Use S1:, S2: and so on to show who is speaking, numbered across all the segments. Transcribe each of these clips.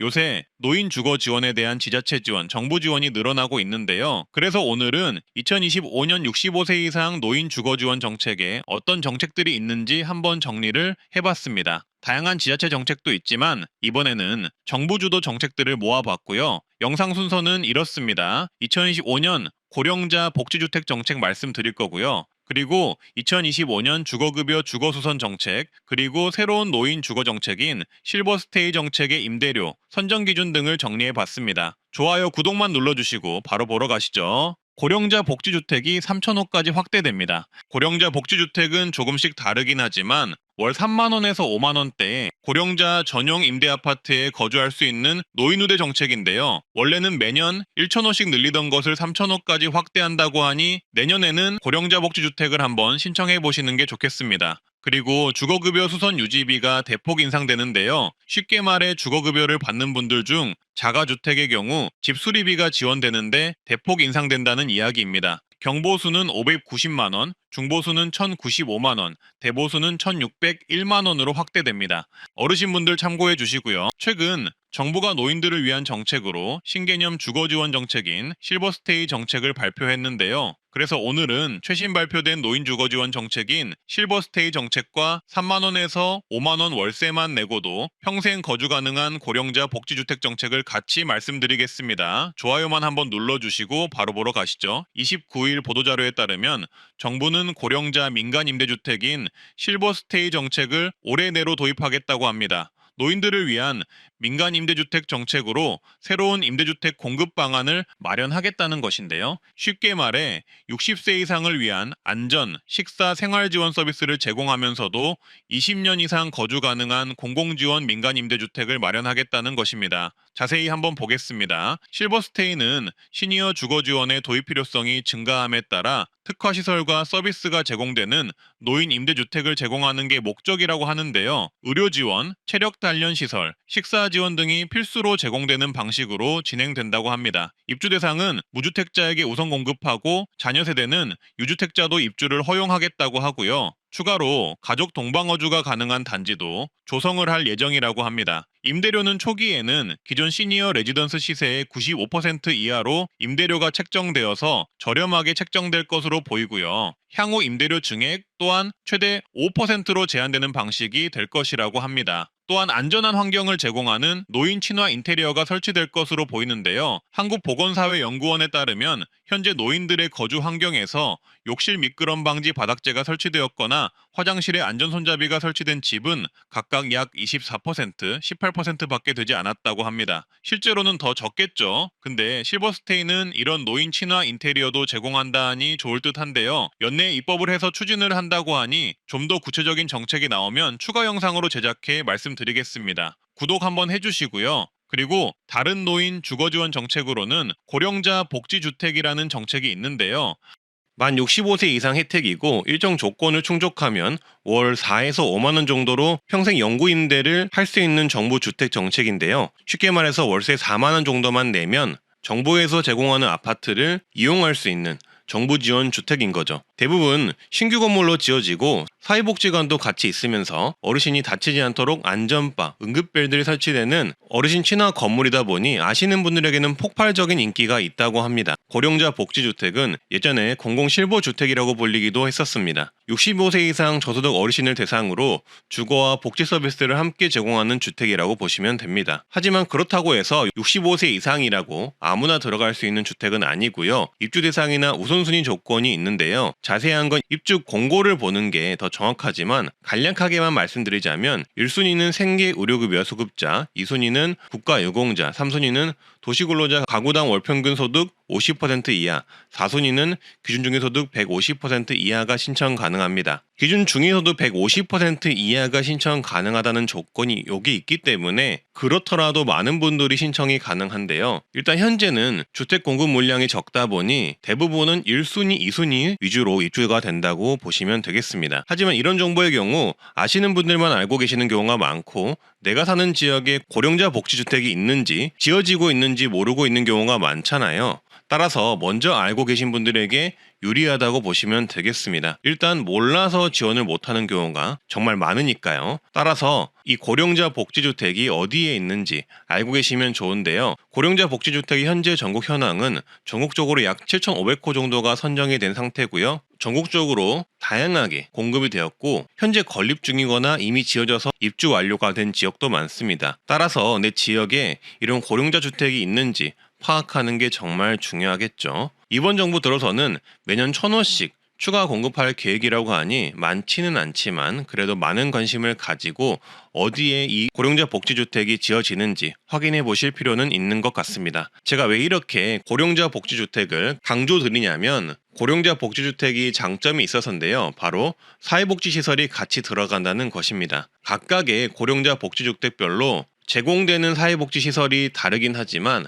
S1: 요새 노인 주거 지원에 대한 지자체 지원, 정부 지원이 늘어나고 있는데요. 그래서 오늘은 2025년 65세 이상 노인 주거 지원 정책에 어떤 정책들이 있는지 한번 정리를 해봤습니다. 다양한 지자체 정책도 있지만 이번에는 정부 주도 정책들을 모아봤고요. 영상 순서는 이렇습니다. 2025년 고령자 복지주택 정책 말씀드릴 거고요. 그리고 2025년 주거급여 주거수선 정책, 그리고 새로운 노인 주거 정책인 실버스테이 정책의 임대료, 선정 기준 등을 정리해 봤습니다. 좋아요, 구독만 눌러주시고 바로 보러 가시죠. 고령자 복지주택이 3,000호까지 확대됩니다. 고령자 복지주택은 조금씩 다르긴 하지만 월 3만원에서 5만원대에 고령자 전용 임대 아파트에 거주할 수 있는 노인우대 정책인데요. 원래는 매년 1,000호씩 늘리던 것을 3,000호까지 확대한다고 하니 내년에는 고령자 복지주택을 한번 신청해 보시는 게 좋겠습니다. 그리고 주거급여 수선 유지비가 대폭 인상되는데요. 쉽게 말해 주거급여를 받는 분들 중 자가주택의 경우 집 수리비가 지원되는데 대폭 인상된다는 이야기입니다. 경보수는 590만 원, 중보수는 1095만 원, 대보수는 1601만 원으로 확대됩니다. 어르신분들 참고해 주시고요. 최근 정부가 노인들을 위한 정책으로 신개념 주거 지원 정책인 실버스테이 정책을 발표했는데요. 그래서 오늘은 최신 발표된 노인 주거 지원 정책인 실버스테이 정책과 3만원에서 5만원 월세만 내고도 평생 거주 가능한 고령자 복지주택 정책을 같이 말씀드리겠습니다. 좋아요만 한번 눌러주시고 바로 보러 가시죠. 29일 보도자료에 따르면 정부는 고령자 민간 임대주택인 실버스테이 정책을 올해 내로 도입하겠다고 합니다. 노인들을 위한 민간 임대주택 정책으로 새로운 임대주택 공급 방안을 마련하겠다는 것인데요. 쉽게 말해 60세 이상을 위한 안전, 식사, 생활 지원 서비스를 제공하면서도 20년 이상 거주 가능한 공공지원 민간 임대주택을 마련하겠다는 것입니다. 자세히 한번 보겠습니다. 실버스테이는 시니어 주거 지원의 도입 필요성이 증가함에 따라 특화 시설과 서비스가 제공되는 노인 임대주택을 제공하는 게 목적이라고 하는데요. 의료 지원, 체력 단련 시설, 식사 지원 등이 필수로 제공되는 방식으로 진행된다고 합니다. 입주 대상은 무주택자에게 우선 공급하고 자녀 세대는 유주택자도 입주를 허용하겠다고 하고요. 추가로 가족 동방어주가 가능한 단지도 조성을 할 예정이라고 합니다. 임대료는 초기에는 기존 시니어 레지던스 시세의 95% 이하로 임대료가 책정되어서 저렴하게 책정될 것으로 보이고요. 향후 임대료 증액 또한 최대 5%로 제한되는 방식이 될 것이라고 합니다. 또한 안전한 환경을 제공하는 노인 친화 인테리어가 설치될 것으로 보이는데요. 한국보건사회연구원에 따르면 현재 노인들의 거주 환경에서 욕실 미끄럼 방지 바닥재가 설치되었거나 화장실에 안전 손잡이가 설치된 집은 각각 약 24%, 18%밖에 되지 않았다고 합니다. 실제로는 더 적겠죠. 근데 실버스테이는 이런 노인 친화 인테리어도 제공한다 하니 좋을 듯한데요. 연내 입법을 해서 추진을 한다고 하니 좀 더 구체적인 정책이 나오면 추가 영상으로 제작해 말씀드리겠습니다. 구독 한번 해주시고요. 그리고 다른 노인 주거 지원 정책으로는 고령자 복지 주택이라는 정책이 있는데요. 만 65세 이상 혜택이고 일정 조건을 충족하면 월 4에서 5만 원 정도로 평생 영구 임대를 할 수 있는 정부 주택 정책인데요. 쉽게 말해서 월세 4만 원 정도만 내면 정부에서 제공하는 아파트를 이용할 수 있는 정부 지원 주택인 거죠. 대부분 신규 건물로 지어지고 사회복지관도 같이 있으면서 어르신이 다치지 않도록 안전바, 응급벨들이 설치되는 어르신 친화 건물이다 보니 아시는 분들에게는 폭발적인 인기가 있다고 합니다. 고령자 복지주택은 예전에 공공실버주택이라고 불리기도 했었습니다. 65세 이상 저소득 어르신을 대상으로 주거와 복지 서비스를 함께 제공하는 주택이라고 보시면 됩니다. 하지만 그렇다고 해서 65세 이상이라고 아무나 들어갈 수 있는 주택은 아니고요. 입주 대상이나 우선순위 조건이 있는데요. 자세한 건 입주 공고를 보는 게 더 정확하지만 간략하게만 말씀드리자면 1순위는 생계 의료급여 수급자, 2순위는 국가유공자, 3순위는 도시근로자 가구당 월평균 소득 50% 이하, 4순위는 기준 중위소득 150% 이하가 신청 가능합니다. 기준 중위소득 150% 이하가 신청 가능하다는 조건이 여기 있기 때문에 그렇더라도 많은 분들이 신청이 가능한데요. 일단 현재는 주택 공급 물량이 적다 보니 대부분은 1순위, 2순위 위주로 입주가 된다고 보시면 되겠습니다. 하지만 이런 정보의 경우 아시는 분들만 알고 계시는 경우가 많고 내가 사는 지역에 고령자 복지주택이 있는지 지어지고 있는지 모르고 있는 경우가 많잖아요. 따라서 먼저 알고 계신 분들에게 유리하다고 보시면 되겠습니다. 일단 몰라서 지원을 못하는 경우가 정말 많으니까요. 따라서 이 고령자 복지주택이 어디에 있는지 알고 계시면 좋은데요. 고령자 복지주택이 현재 전국 현황은 전국적으로 약 7,500호 정도가 선정이 된 상태고요. 전국적으로 다양하게 공급이 되었고 현재 건립 중이거나 이미 지어져서 입주 완료가 된 지역도 많습니다. 따라서 내 지역에 이런 고령자 주택이 있는지 파악하는 게 정말 중요하겠죠. 이번 정부 들어서는 매년 천 원씩 추가 공급할 계획이라고 하니 많지는 않지만 그래도 많은 관심을 가지고 어디에 이 고령자 복지주택이 지어지는지 확인해 보실 필요는 있는 것 같습니다. 제가 왜 이렇게 고령자 복지주택을 강조드리냐면 고령자 복지주택이 장점이 있어서인데요. 바로 사회복지시설이 같이 들어간다는 것입니다. 각각의 고령자 복지주택별로 제공되는 사회복지시설이 다르긴 하지만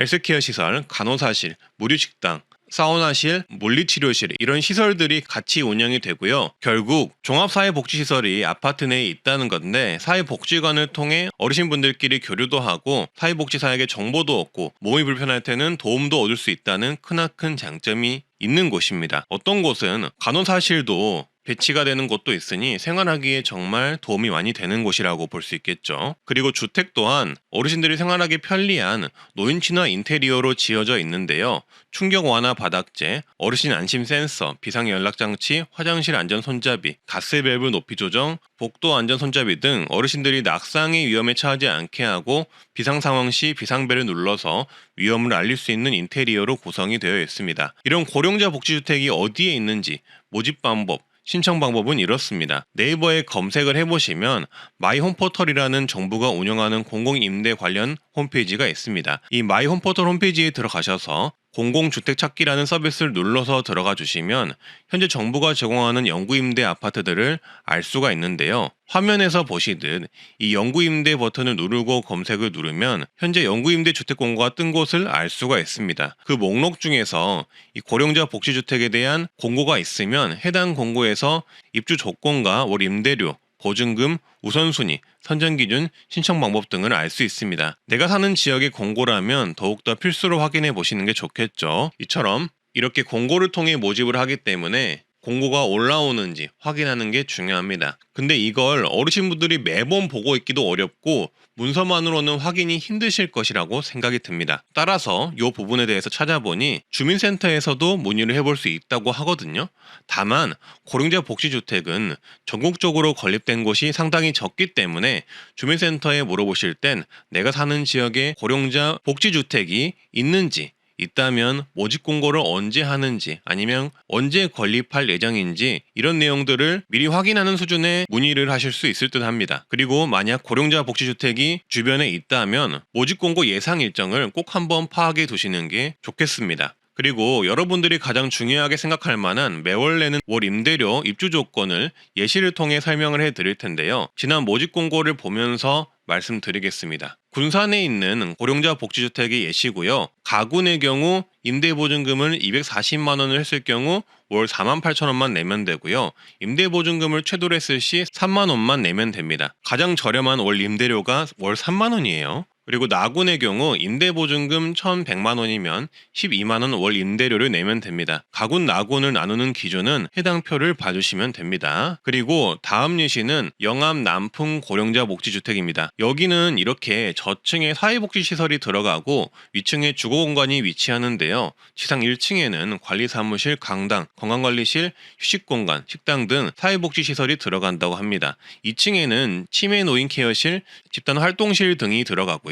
S1: 헬스케어 시설, 간호사실, 무료식당, 사우나실, 물리치료실 이런 시설들이 같이 운영이 되고요. 결국 종합사회복지시설이 아파트 내에 있다는 건데 사회복지관을 통해 어르신분들끼리 교류도 하고 사회복지사에게 정보도 얻고 몸이 불편할 때는 도움도 얻을 수 있다는 크나큰 장점이 있는 곳입니다. 어떤 곳은 간호사실도 배치가 되는 곳도 있으니 생활하기에 정말 도움이 많이 되는 곳이라고 볼 수 있겠죠. 그리고 주택 또한 어르신들이 생활하기 편리한 노인 친화 인테리어로 지어져 있는데요. 충격 완화 바닥재, 어르신 안심 센서, 비상 연락 장치, 화장실 안전 손잡이, 가스 밸브 높이 조정, 복도 안전 손잡이 등 어르신들이 낙상의 위험에 처하지 않게 하고 비상 상황 시 비상벨을 눌러서 위험을 알릴 수 있는 인테리어로 구성이 되어 있습니다. 이런 고령자 복지주택이 어디에 있는지 모집 방법, 신청 방법은 이렇습니다. 네이버에 검색을 해보시면 마이홈포털이라는 정부가 운영하는 공공임대 관련 홈페이지가 있습니다. 이 마이홈포털 홈페이지에 들어가셔서 공공주택 찾기라는 서비스를 눌러서 들어가 주시면 현재 정부가 제공하는 영구임대 아파트들을 알 수가 있는데요. 화면에서 보시듯 이 영구임대 버튼을 누르고 검색을 누르면 현재 영구임대 주택 공고가 뜬 곳을 알 수가 있습니다. 그 목록 중에서 이 고령자 복지주택에 대한 공고가 있으면 해당 공고에서 입주 조건과 월 임대료, 보증금, 우선순위, 선정기준, 신청 방법 등을 알 수 있습니다. 내가 사는 지역의 공고라면 더욱더 필수로 확인해 보시는 게 좋겠죠. 이처럼 이렇게 공고를 통해 모집을 하기 때문에 공고가 올라오는지 확인하는 게 중요합니다. 근데 이걸 어르신분들이 매번 보고 있기도 어렵고 문서만으로는 확인이 힘드실 것이라고 생각이 듭니다. 따라서 이 부분에 대해서 찾아보니 주민센터에서도 문의를 해볼 수 있다고 하거든요. 다만 고령자 복지주택은 전국적으로 건립된 곳이 상당히 적기 때문에 주민센터에 물어보실 땐 내가 사는 지역에 고령자 복지주택이 있는지 있다면 모집 공고를 언제 하는지 아니면 언제 건립할 예정인지 이런 내용들을 미리 확인하는 수준의 문의를 하실 수 있을 듯 합니다. 그리고 만약 고령자 복지주택이 주변에 있다면 모집 공고 예상 일정을 꼭 한번 파악해 두시는 게 좋겠습니다. 그리고 여러분들이 가장 중요하게 생각할 만한 매월 내는 월 임대료 입주 조건을 예시를 통해 설명을 해 드릴 텐데요. 지난 모집 공고를 보면서 말씀드리겠습니다. 군산에 있는 고령자 복지주택의 예시고요. 가군의 경우 임대보증금을 240만 원을 했을 경우 월 4만 8천 원만 내면 되고요. 임대보증금을 최대로 했을 시 3만 원만 내면 됩니다. 가장 저렴한 월 임대료가 월 3만 원이에요. 그리고 나군의 경우 임대보증금 1,100만 원이면 12만 원 월 임대료를 내면 됩니다. 가군 나군을 나누는 기준은 해당 표를 봐주시면 됩니다. 그리고 다음 예시는 영암 남풍 고령자 복지주택입니다. 여기는 이렇게 저층에 사회복지시설이 들어가고 위층에 주거공간이 위치하는데요. 지상 1층에는 관리사무실, 강당, 건강관리실, 휴식공간, 식당 등 사회복지시설이 들어간다고 합니다. 2층에는 치매 노인 케어실, 집단 활동실 등이 들어가고요.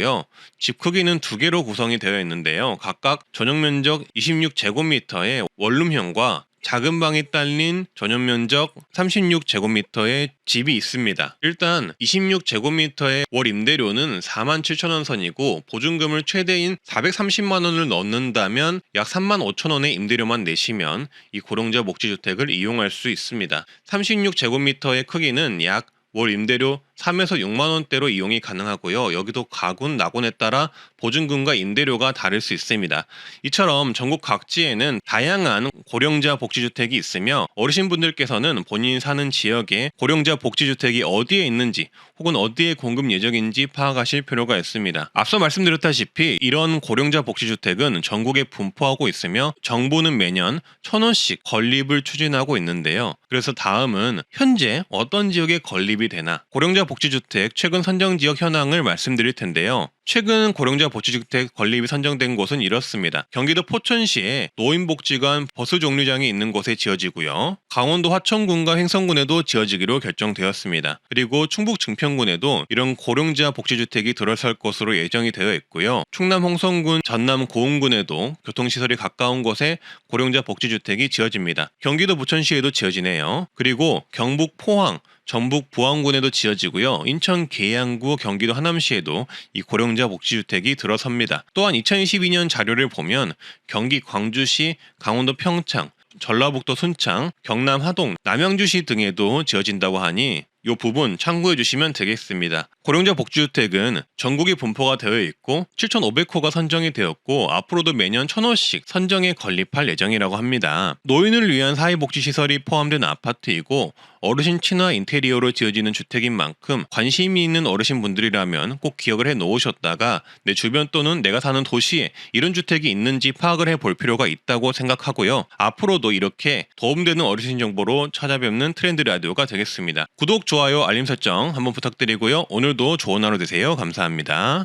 S1: 집 크기는 두 개로 구성이 되어 있는데요. 각각 전용 면적 26제곱미터의 원룸형과 작은 방이 딸린 전용 면적 36제곱미터의 집이 있습니다. 일단 26제곱미터의 월 임대료는 4만 7천 원 선이고 보증금을 최대인 430만 원을 넣는다면 약 3만 5천 원의 임대료만 내시면 이 고령자 목지주택을 이용할 수 있습니다. 36제곱미터의 크기는 약 월 임대료 3에서 6만 원대로 이용이 가능하고요. 여기도 가군, 나군에 따라 보증금과 임대료가 다를 수 있습니다. 이처럼 전국 각지에는 다양한 고령자 복지주택이 있으며 어르신분들께서는 본인이 사는 지역에 고령자 복지주택이 어디에 있는지 혹은 어디에 공급 예정인지 파악하실 필요가 있습니다. 앞서 말씀드렸다시피 이런 고령자 복지주택은 전국에 분포하고 있으며 정부는 매년 천 원씩 건립을 추진하고 있는데요. 그래서 다음은 현재 어떤 지역에 건립이 되나 고령자 복지주택 최근 선정 지역 현황을 말씀드릴 텐데요. 최근 고령자 복지주택 건립이 선정된 곳은 이렇습니다. 경기도 포천시에 노인복지관 버스 종류장이 있는 곳에 지어지고요. 강원도 화천군과 횡성군에도 지어지기로 결정되었습니다. 그리고 충북 증평군에도 이런 고령자 복지주택이 들어설 것으로 예정이 되어 있고요. 충남 홍성군, 전남 고흥군에도 교통시설이 가까운 곳에 고령자 복지주택이 지어집니다. 경기도 부천시에도 지어지네요. 그리고 경북 포항, 전북 부안군에도 지어지고요. 인천 계양구, 경기도 하남시에도 이 고령자 복지주택이 들어섭니다. 또한 2022년 자료를 보면 경기 광주시, 강원도 평창, 전라북도 순창, 경남 하동, 남양주시 등에도 지어진다고 하니 이 부분 참고해 주시면 되겠습니다. 고령자 복지주택은 전국에 분포가 되어 있고 7,500호가 선정이 되었고 앞으로도 매년 1,000호씩 선정에 건립할 예정이라고 합니다. 노인을 위한 사회복지시설이 포함된 아파트이고 어르신 친화 인테리어로 지어지는 주택인 만큼 관심이 있는 어르신분들이라면 꼭 기억을 해 놓으셨다가 내 주변 또는 내가 사는 도시에 이런 주택이 있는지 파악을 해 볼 필요가 있다고 생각하고요. 앞으로도 이렇게 도움되는 어르신 정보로 찾아뵙는 트렌드 라디오가 되겠습니다. 좋아요, 알림 설정 한번 부탁드리고요. 오늘도 좋은 하루 되세요. 감사합니다.